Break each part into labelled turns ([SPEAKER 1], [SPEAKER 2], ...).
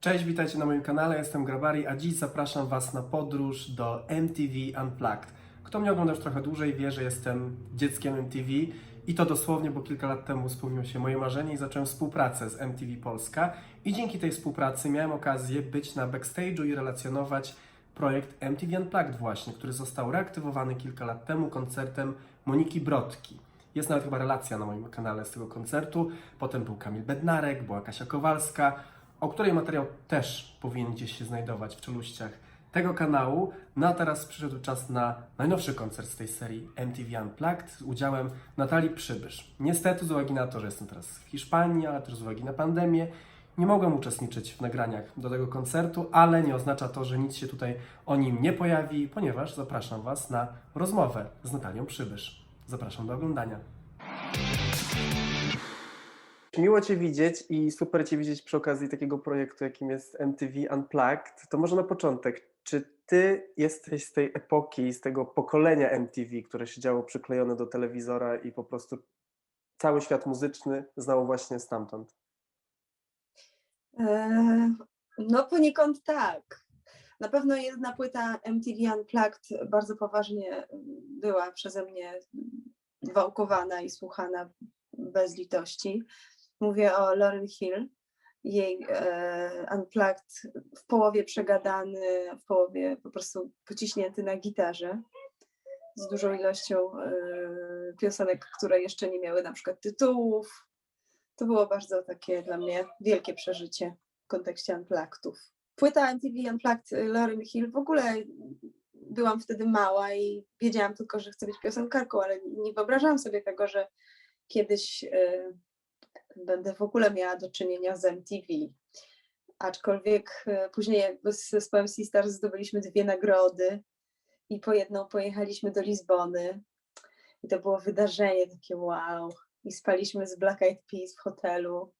[SPEAKER 1] Cześć, witajcie na moim kanale, jestem Grabari, a dziś zapraszam Was na podróż do MTV Unplugged. Kto mnie ogląda już trochę dłużej wie, że jestem dzieckiem MTV i to dosłownie, bo kilka lat temu spełniło się moje marzenie i zacząłem współpracę z MTV Polska i dzięki tej współpracy miałem okazję być na backstage'u i relacjonować projekt MTV Unplugged właśnie, który został reaktywowany kilka lat temu koncertem Moniki Brodki. Jest nawet chyba relacja na moim kanale z tego koncertu. Potem był Kamil Bednarek, była Kasia Kowalska, o której materiał też powinien gdzieś się znajdować w czeluściach tego kanału. No a teraz przyszedł czas na najnowszy koncert z tej serii MTV Unplugged z udziałem Natalii Przybysz. Niestety z uwagi na to, że jestem teraz w Hiszpanii, ale też z uwagi na pandemię, nie mogłem uczestniczyć w nagraniach do tego koncertu, ale nie oznacza to, że nic się tutaj o nim nie pojawi, ponieważ zapraszam Was na rozmowę z Natalią Przybysz. Zapraszam do oglądania. Miło Cię widzieć i super Cię widzieć przy okazji takiego projektu, jakim jest MTV Unplugged. To może na początek, czy Ty jesteś z tej epoki, z tego pokolenia MTV, które siedziało przyklejone do telewizora i po prostu cały świat muzyczny znał właśnie stamtąd?
[SPEAKER 2] Eee, No poniekąd tak. Na pewno jedna płyta MTV Unplugged bardzo poważnie była przeze mnie wałkowana i słuchana bez litości. Mówię o Lauryn Hill, jej e, Unplugged w połowie przegadany, w połowie po prostu pociśnięty na gitarze z dużą ilością e, piosenek, które jeszcze nie miały na przykład tytułów. To było bardzo takie dla mnie wielkie przeżycie w kontekście Unpluggedów. Płyta MTV Unplugged y, Lauryn Hill w ogóle byłam wtedy mała i wiedziałam tylko, że chcę być piosenkarką, ale nie wyobrażałam sobie tego, że kiedyś y, będę w ogóle miała do czynienia z MTV. Aczkolwiek y, później z zespołem Sisters zdobyliśmy dwie nagrody i po jedną pojechaliśmy do Lizbony i to było wydarzenie takie wow. I spaliśmy z Black Eyed Peas w hotelu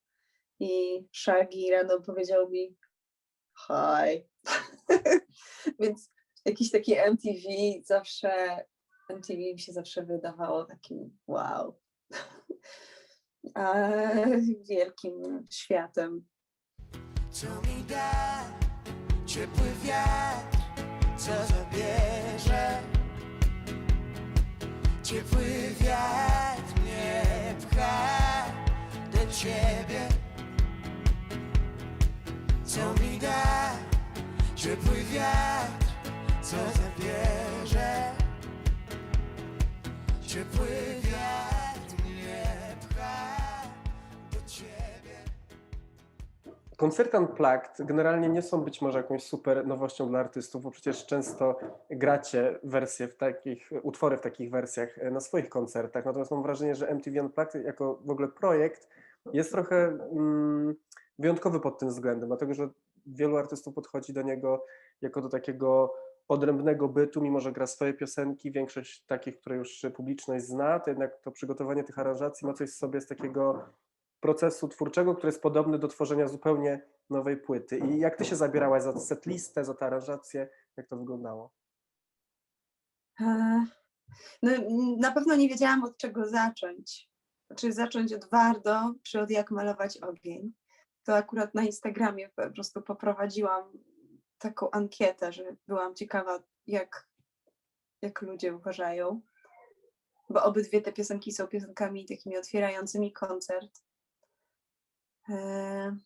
[SPEAKER 2] i Shaggy rano powiedział mi hi. Więc jakiś taki MTV zawsze, MTV mi się zawsze wydawało takim wow. A, wielkim światem.
[SPEAKER 3] Co mi da ciepły wiatr, co zabierze Ciepły
[SPEAKER 1] Koncerty Unplugged generalnie nie są być może jakąś super nowością dla artystów, bo przecież często gracie wersje w takich, utwory w takich wersjach e, na swoich koncertach. Natomiast mam wrażenie, że MTV Unplugged jako w ogóle projekt jest trochę mm, wyjątkowy pod tym względem, dlatego że wielu artystów podchodzi do niego jako do takiego odrębnego bytu, mimo że gra swoje piosenki, większość takich, które już publiczność zna, to jednak to przygotowanie tych aranżacji ma coś w sobie z takiego procesu twórczego, który jest podobny do tworzenia zupełnie nowej płyty. I jak ty się zabierałaś za setlistę, za tę aranżację, jak to wyglądało?
[SPEAKER 2] E, No, na pewno nie wiedziałam od czego zacząć. Czy zacząć od Wardo, czy od jak malować ogień. To akurat na Instagramie po prostu poprowadziłam taką ankietę, że byłam ciekawa, jak, jak ludzie uważają. Bo obydwie te piosenki są piosenkami takimi otwierającymi koncert. E,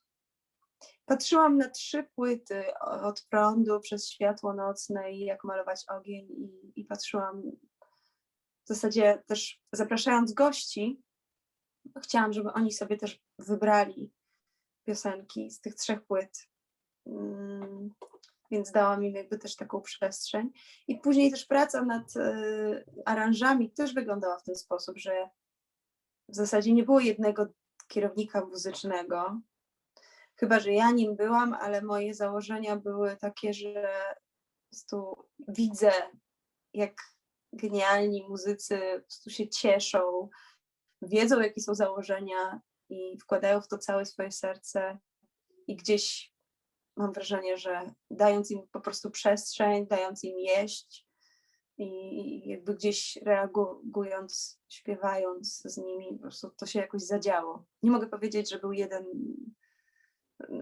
[SPEAKER 2] Patrzyłam na trzy płyty od prądu przez światło nocne i jak malować ogień i, i patrzyłam w zasadzie też zapraszając gości, chciałam, żeby oni sobie też wybrali piosenki z tych trzech płyt. Mm, Więc dałam im jakby też taką przestrzeń. I później też praca nad e, aranżami też wyglądała w ten sposób, że w zasadzie nie było jednego kierownika muzycznego, Chyba, że ja nim byłam, ale moje założenia były takie, że po prostu widzę, jak genialni muzycy po prostu się cieszą, wiedzą, jakie są założenia i wkładają w to całe swoje serce. I gdzieś mam wrażenie, że dając im po prostu przestrzeń, dając im jeść i jakby gdzieś reagując, śpiewając z nimi, po prostu to się jakoś zadziało. Nie mogę powiedzieć, że był jeden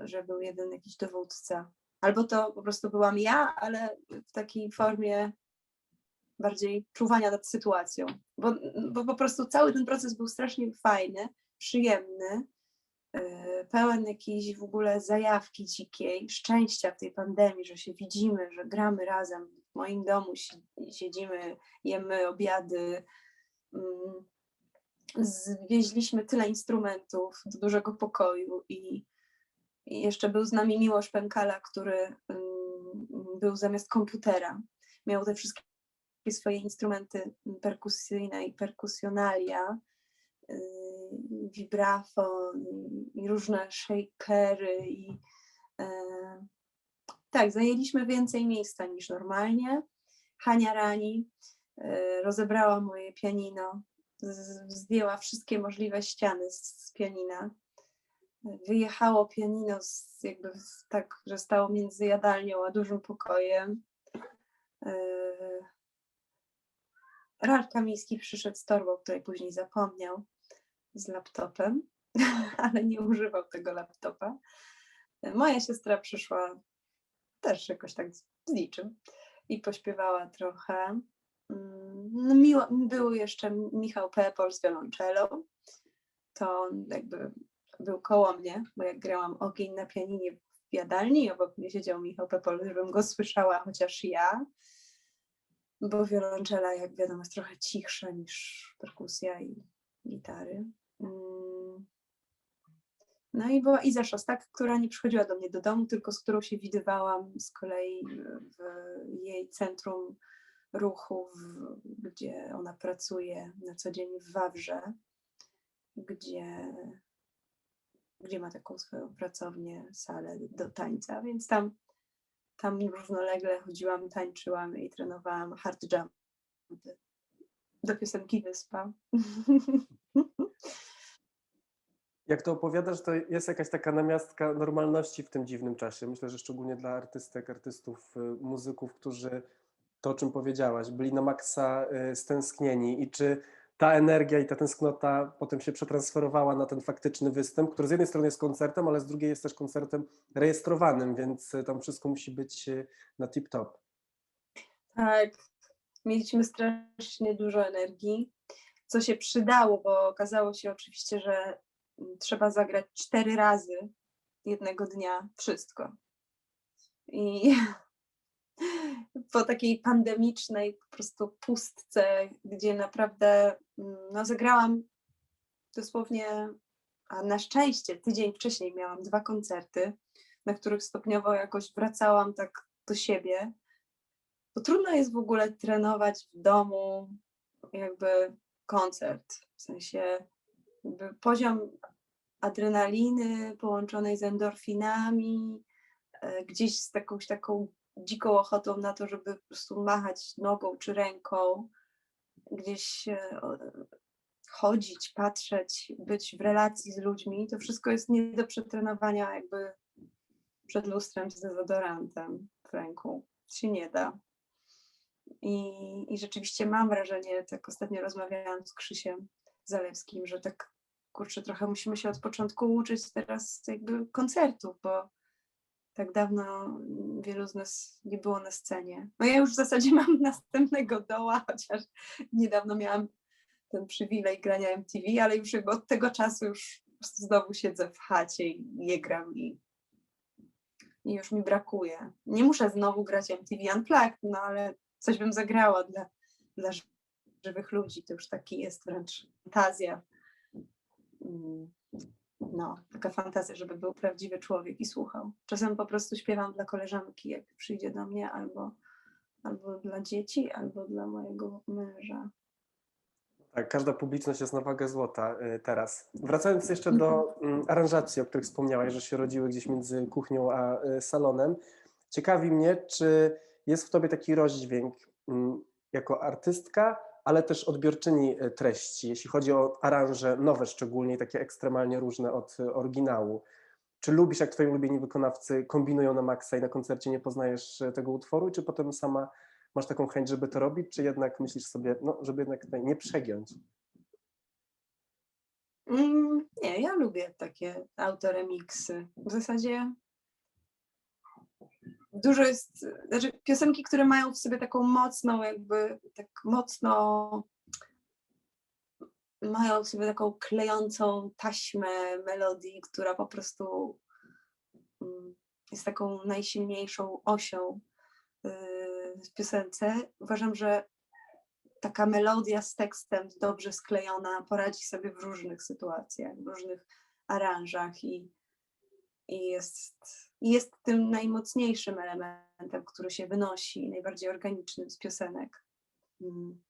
[SPEAKER 2] że był jeden jakiś dowódca. Albo to po prostu byłam ja, ale w takiej formie bardziej czuwania nad sytuacją. Bo, bo po prostu cały ten proces był strasznie fajny, przyjemny, yy, pełen jakiejś w ogóle zajawki dzikiej, szczęścia w tej pandemii, że się widzimy, że gramy razem. W moim domu si- siedzimy, jemy obiady. Mm, Zwieźliśmy tyle instrumentów do dużego pokoju i, jeszcze był z nami Miłosz Pękala, który mm, był zamiast komputera. Miał te wszystkie swoje instrumenty perkusyjne i perkusjonalia, vibrafon i- i różne shakery i e, tak, zajęliśmy więcej miejsca niż normalnie. Hania Rani rozebrała moje pianino, zdjęła wszystkie możliwe ściany z, pianina. Wyjechało pianino z, jakby tak, że stało między jadalnią a dużym pokojem. E, Ralf Kamiński przyszedł z torbą, której później zapomniał, z laptopem, ale nie używał tego laptopa. Moja siostra przyszła też jakoś tak z niczym i pośpiewała trochę. Mm, No miło, był jeszcze Michał Pepol z wiolonczelą. To on jakby był koło mnie, bo jak grałam ogień na pianinie w jadalni, obok mnie siedział Michał Pepol, żebym go słyszała, chociaż ja bo wiolonczela, jak wiadomo, jest trochę cichsza niż perkusja i gitary. Mm. No i była Iza Szostak, która nie przychodziła do mnie do domu, tylko z którą się widywałam z kolei w jej centrum ruchu, w, gdzie ona pracuje na co dzień w Wawrze, gdzie, gdzie ma taką swoją pracownię, salę do tańca, więc tam tam równolegle chodziłam, tańczyłam i trenowałam hard jump do piosenki Wyspa.
[SPEAKER 1] Jak to opowiadasz, to jest jakaś taka namiastka normalności w tym dziwnym czasie. Myślę, że szczególnie dla artystek, artystów, y, muzyków, którzy to, o czym powiedziałaś, byli na maksa y, stęsknieni i czy ta energia i ta tęsknota potem się przetransferowała na ten faktyczny występ, który z jednej strony jest koncertem, ale z drugiej jest też koncertem rejestrowanym, więc y, tam wszystko musi być y, na tip-top.
[SPEAKER 2] Tak, mieliśmy strasznie dużo energii, co się przydało, bo okazało się oczywiście, że mm, trzeba zagrać cztery razy jednego dnia wszystko. I po takiej pandemicznej po prostu pustce, gdzie naprawdę mm, no, zagrałam dosłownie, a na szczęście tydzień wcześniej miałam dwa koncerty, na których stopniowo jakoś wracałam tak do siebie. Bo trudno jest w ogóle trenować w domu jakby koncert. W sensie poziom adrenaliny połączonej z endorfinami, e, gdzieś z jakąś taką dziką ochotą na to, żeby po prostu machać nogą czy ręką, gdzieś e, chodzić, patrzeć, być w relacji z ludźmi, to wszystko jest nie do przetrenowania jakby przed lustrem z dezodorantem w ręku. Się nie da. I, I rzeczywiście mam wrażenie, tak ostatnio rozmawiałam z Krzysiem Zalewskim, że tak kurczę, trochę musimy się od początku uczyć teraz jakby koncertów, bo tak dawno mm, wielu z nas nie było na scenie. No ja już w zasadzie mam następnego doła, chociaż niedawno miałam ten przywilej grania MTV, ale już od tego czasu już znowu siedzę w chacie i nie gram i, i już mi brakuje. Nie muszę znowu grać MTV Unplugged, no ale coś bym zagrała dla, dla ży- żywych ludzi. To już taki jest wręcz fantazja. No, taka fantazja, żeby był prawdziwy człowiek i słuchał. Czasem po prostu śpiewam dla koleżanki, jak przyjdzie do mnie, albo, albo dla dzieci, albo dla mojego męża.
[SPEAKER 1] Tak, każda publiczność jest na wagę złota y, teraz. Wracając jeszcze do mm, aranżacji, o których wspomniałaś, że się rodziły gdzieś między kuchnią a y, salonem. Ciekawi mnie, czy jest w tobie taki rozdźwięk mm, jako artystka, ale też odbiorczyni y, treści, jeśli chodzi o aranże nowe szczególnie, takie ekstremalnie różne od y, oryginału. Czy lubisz, jak twoi ulubieni wykonawcy kombinują na maksa i na koncercie nie poznajesz y, tego utworu, czy potem sama masz taką chęć, żeby to robić, czy jednak myślisz sobie, no, żeby jednak nie przegiąć?
[SPEAKER 2] Mm, nie, ja lubię takie autoremiksy. W zasadzie dużo jest, znaczy piosenki, które mają w sobie taką mocną, jakby tak mocno mają w sobie taką klejącą taśmę melodii, która po prostu mm, jest taką najsilniejszą osią yy, w piosence. Uważam, że taka melodia z tekstem dobrze sklejona poradzi sobie w różnych sytuacjach, w różnych aranżach i, i jest, i jest tym najmocniejszym elementem, który się wynosi, najbardziej organicznym z piosenek. Mm.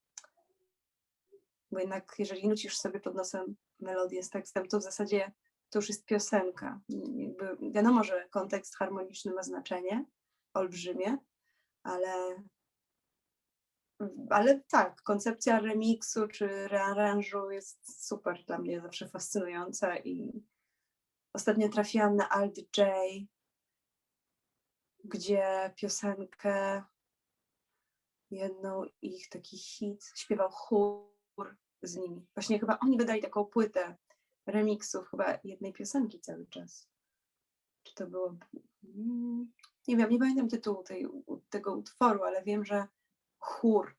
[SPEAKER 2] Bo jednak jeżeli nucisz sobie pod nosem melodię z tekstem, to w zasadzie to już jest piosenka. Jakby wiadomo, że kontekst harmoniczny ma znaczenie olbrzymie, ale ale tak, koncepcja remiksu czy rearanżu jest super dla mnie, zawsze fascynująca i ostatnio trafiłam na Alt J, gdzie piosenkę, jedną ich taki hit, śpiewał chór z nimi. Właśnie chyba oni wydali taką płytę remiksów chyba jednej piosenki cały czas. Czy to było... mm, Nie wiem, nie pamiętam tytułu tej, tego utworu, ale wiem, że chór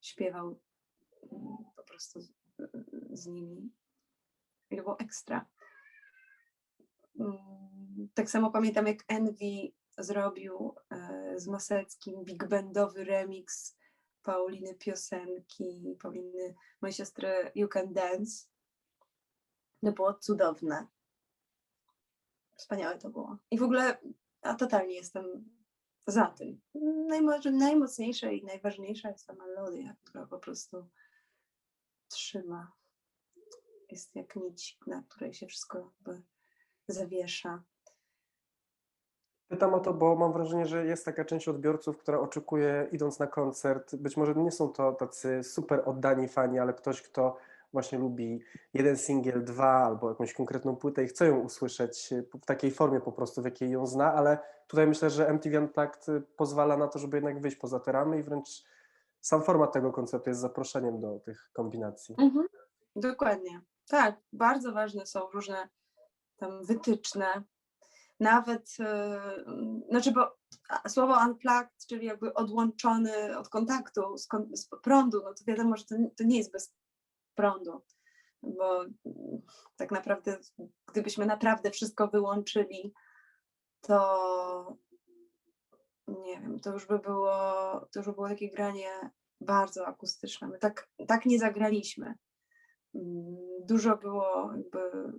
[SPEAKER 2] śpiewał mm, po prostu z, z nimi. I to było ekstra. Mm, Tak samo pamiętam, jak Envy zrobił e, z Maseckim big bandowy remix Pauliny piosenki, Pauliny, mojej siostry You Can Dance. To było cudowne. Wspaniałe to było. I w ogóle ja totalnie jestem za tym. Najmo- najmocniejsza i najważniejsza jest ta melodia, która po prostu trzyma. Jest jak nić, na której się wszystko jakby zawiesza.
[SPEAKER 1] Pytam o to, bo mam wrażenie, że jest taka część odbiorców, która oczekuje, idąc na koncert, być może nie są to tacy super oddani fani, ale ktoś, kto właśnie lubi jeden singiel, dwa albo jakąś konkretną płytę i chce ją usłyszeć w takiej formie po prostu, w jakiej ją zna, ale tutaj myślę, że MTV Unplugged pozwala na to, żeby jednak wyjść poza te ramy i wręcz sam format tego koncertu jest zaproszeniem do tych kombinacji.
[SPEAKER 2] Mhm. Dokładnie. Tak, bardzo ważne są różne tam wytyczne. Nawet, e, znaczy, bo słowo unplugged, czyli jakby odłączony od kontaktu, z, z prądu, no to wiadomo, że to, to nie jest bez prądu, bo tak naprawdę, gdybyśmy naprawdę wszystko wyłączyli, to nie wiem, to już by było, to już by było takie granie bardzo akustyczne. My tak, tak nie zagraliśmy. Mm, Dużo było jakby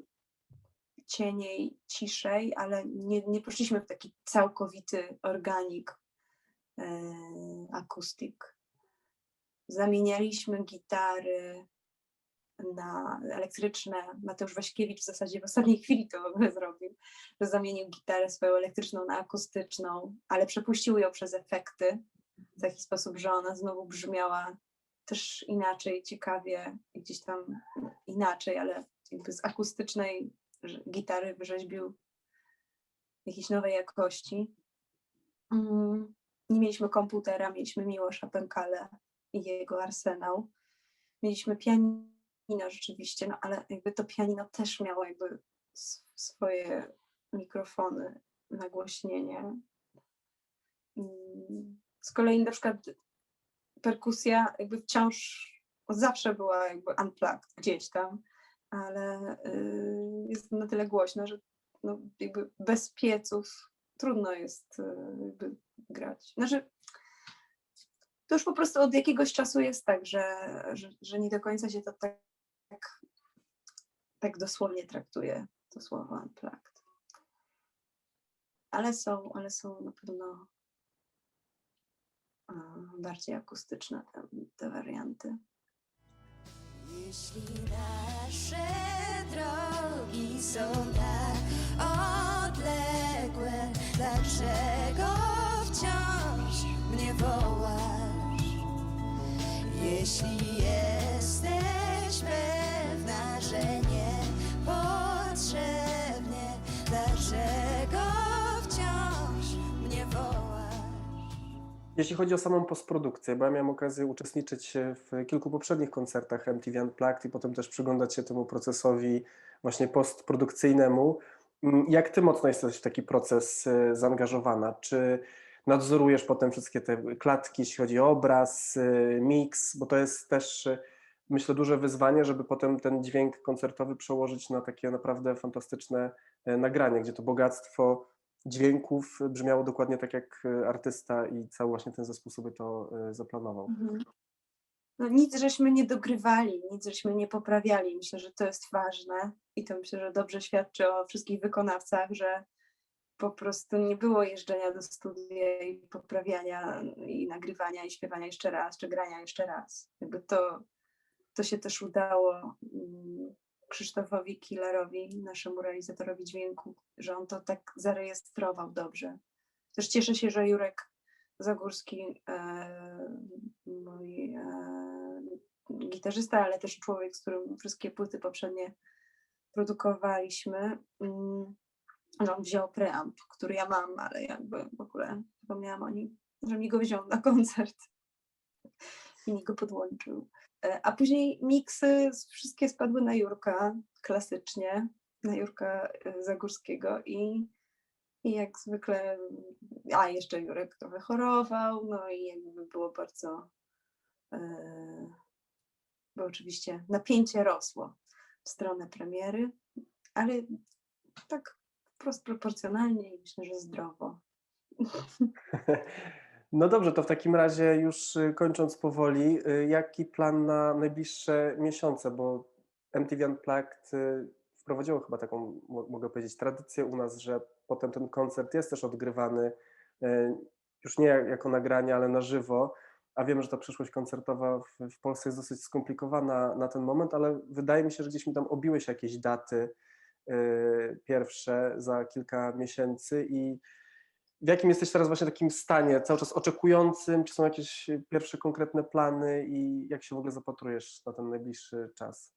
[SPEAKER 2] cieniej, ciszej, ale nie, nie poszliśmy w taki całkowity organik, e, akustyk. Zamienialiśmy gitary na elektryczne. Mateusz Waśkiewicz w zasadzie w ostatniej chwili to zrobił, że zamienił gitarę swoją elektryczną na akustyczną, ale przepuścił ją przez efekty w taki sposób, że ona znowu brzmiała też inaczej, ciekawie, gdzieś tam inaczej, ale jakby z akustycznej gitary wyrzeźbił jakiejś nowej jakości. Mm, Nie mieliśmy komputera, mieliśmy Miłosza Pękale i jego arsenał. Mieliśmy pianino rzeczywiście, no ale jakby to pianino też miało jakby swoje mikrofony, nagłośnienie. Mm, Z kolei na przykład perkusja jakby wciąż zawsze była jakby unplugged gdzieś tam, ale y, jest na tyle głośno, że no, jakby bez pieców trudno jest y, jakby grać. Znaczy, to już po prostu od jakiegoś czasu jest tak, że, że, że nie do końca się to tak, tak, tak dosłownie traktuje, to słowo unplugged. Ale są, ale są na pewno bardziej akustyczne te, te warianty.
[SPEAKER 3] Jeśli nasze drogi są tak odległe, dlaczego wciąż mnie wołasz? Jeśli jesteś
[SPEAKER 1] Jeśli chodzi o samą postprodukcję, bo ja miałem okazję uczestniczyć w kilku poprzednich koncertach MTV Unplugged i potem też przyglądać się temu procesowi właśnie postprodukcyjnemu. Mm, Jak ty mocno jesteś w taki proces e, zaangażowana? Czy nadzorujesz potem wszystkie te klatki, jeśli chodzi o obraz, e, miks, bo to jest też e, myślę duże wyzwanie, żeby potem ten dźwięk koncertowy przełożyć na takie naprawdę fantastyczne nagranie, gdzie to bogactwo dźwięków brzmiało dokładnie tak, jak e, artysta i cały właśnie ten zespół sobie to e, zaplanował.
[SPEAKER 2] Mhm. No, nic żeśmy nie dogrywali, nic żeśmy nie poprawiali. Myślę, że to jest ważne i to myślę, że dobrze świadczy o wszystkich wykonawcach, że po prostu nie było jeżdżenia do studia i poprawiania i nagrywania i śpiewania jeszcze raz, czy grania jeszcze raz. Jakby to, to się też udało mm, Krzysztofowi Killerowi, naszemu realizatorowi dźwięku, że on to tak zarejestrował dobrze. Też cieszę się, że Jurek Zagórski, e, mój e, gitarzysta, ale też człowiek, z którym wszystkie płyty poprzednie produkowaliśmy, mm, że on wziął preamp, który ja mam, ale jakby w ogóle zapomniałam o nim, że mi go wziął na koncert i mi go podłączył. E, A później miksy wszystkie spadły na Jurka, klasycznie, na Jurka e, Zagórskiego i, i jak zwykle, a jeszcze Jurek trochę chorował, no i jakby było bardzo, e, bo oczywiście napięcie rosło w stronę premiery, ale tak wprost proporcjonalnie i myślę, że zdrowo.
[SPEAKER 1] No dobrze, to w takim razie już y, kończąc powoli, y, jaki plan na najbliższe miesiące, bo MTV Unplugged y, wprowadziło chyba taką, mo- mogę powiedzieć, tradycję u nas, że potem ten koncert jest też odgrywany y, już nie jak- jako nagranie, ale na żywo, a wiemy, że ta przyszłość koncertowa w, Polsce jest dosyć skomplikowana na ten moment, ale wydaje mi się, że gdzieś mi tam obiły się jakieś daty y, pierwsze za kilka miesięcy i w jakim jesteś teraz właśnie takim stanie, cały czas oczekującym? Czy są jakieś pierwsze konkretne plany i jak się w ogóle zapatrujesz na ten najbliższy czas?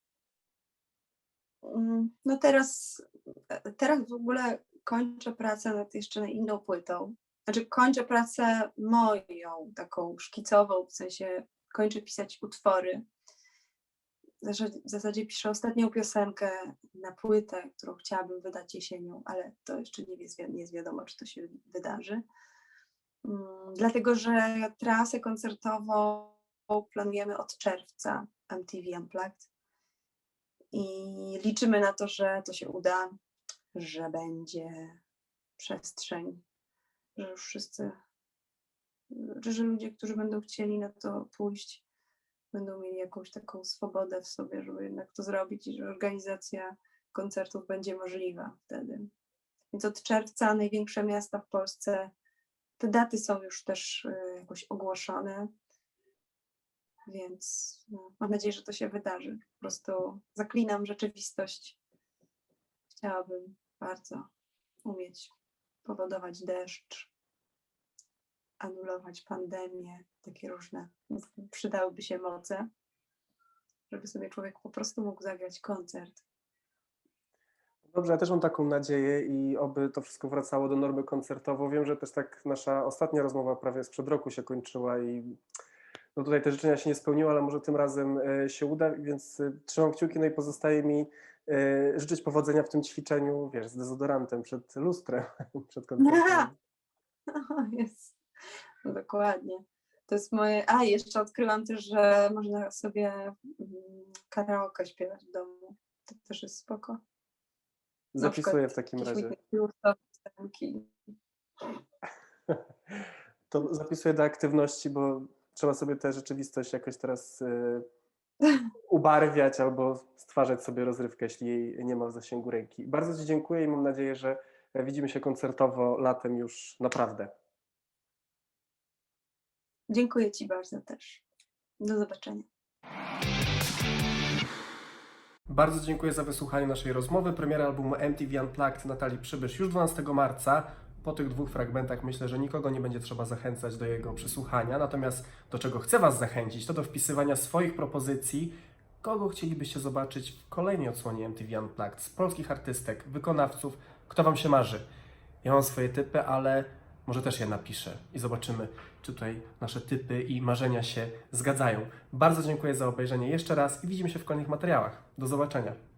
[SPEAKER 2] Mm, No teraz, e, teraz w ogóle kończę pracę nad jeszcze inną płytą. Znaczy kończę pracę moją, taką szkicową, w sensie kończę pisać utwory. W zasadzie, piszę ostatnią piosenkę na płytę, którą chciałabym wydać jesienią, ale to jeszcze nie jest, nie jest wiadomo, czy to się wydarzy. Mm, Dlatego, że trasę koncertową planujemy od czerwca MTV Unplugged i liczymy na to, że to się uda, że będzie przestrzeń, że już wszyscy, że, ludzie, którzy będą chcieli na to pójść, będą mieli jakąś taką swobodę w sobie, żeby jednak to zrobić i że organizacja koncertów będzie możliwa wtedy. Więc od czerwca największe miasta w Polsce, te daty są już też y, jakoś ogłoszone, więc no, mam nadzieję, że to się wydarzy. Po prostu zaklinam rzeczywistość. Chciałabym bardzo umieć powodować deszcz, anulować pandemię, takie różne. Przydałyby się moce, żeby sobie człowiek po prostu mógł zagrać koncert.
[SPEAKER 1] Dobrze, ja też mam taką nadzieję i oby to wszystko wracało do normy koncertowo. Wiem, że też tak nasza ostatnia rozmowa prawie sprzed roku się kończyła i no tutaj te życzenia się nie spełniły, ale może tym razem e, się uda, więc e, trzymam kciuki, no i pozostaje mi e, życzyć powodzenia w tym ćwiczeniu, wiesz, z dezodorantem przed lustrem, przed koncertem.
[SPEAKER 2] O, jest. No, dokładnie. To jest moje. A, jeszcze odkryłam też, że można sobie mm, karaoke śpiewać w domu. To też jest spoko.
[SPEAKER 1] Zapisuję w takim razie. To zapisuję do aktywności, bo trzeba sobie tę rzeczywistość jakoś teraz y, ubarwiać albo stwarzać sobie rozrywkę, jeśli jej nie ma w zasięgu ręki. Bardzo Ci dziękuję i mam nadzieję, że widzimy się koncertowo latem już naprawdę.
[SPEAKER 2] Dziękuję Ci bardzo też. Do zobaczenia.
[SPEAKER 1] Bardzo dziękuję za wysłuchanie naszej rozmowy. Premiera albumu MTV Unplugged Natalii Przybysz już 12 marca. Po tych dwóch fragmentach myślę, że nikogo nie będzie trzeba zachęcać do jego przesłuchania. Natomiast do czego chcę Was zachęcić, to do wpisywania swoich propozycji, kogo chcielibyście zobaczyć w kolejnej odsłonie MTV Unplugged z polskich artystek, wykonawców, kto Wam się marzy. Ja mam swoje typy, ale Może też je napiszę i zobaczymy, czy tutaj nasze typy i marzenia się zgadzają. Bardzo dziękuję za obejrzenie jeszcze raz i widzimy się w kolejnych materiałach. Do zobaczenia.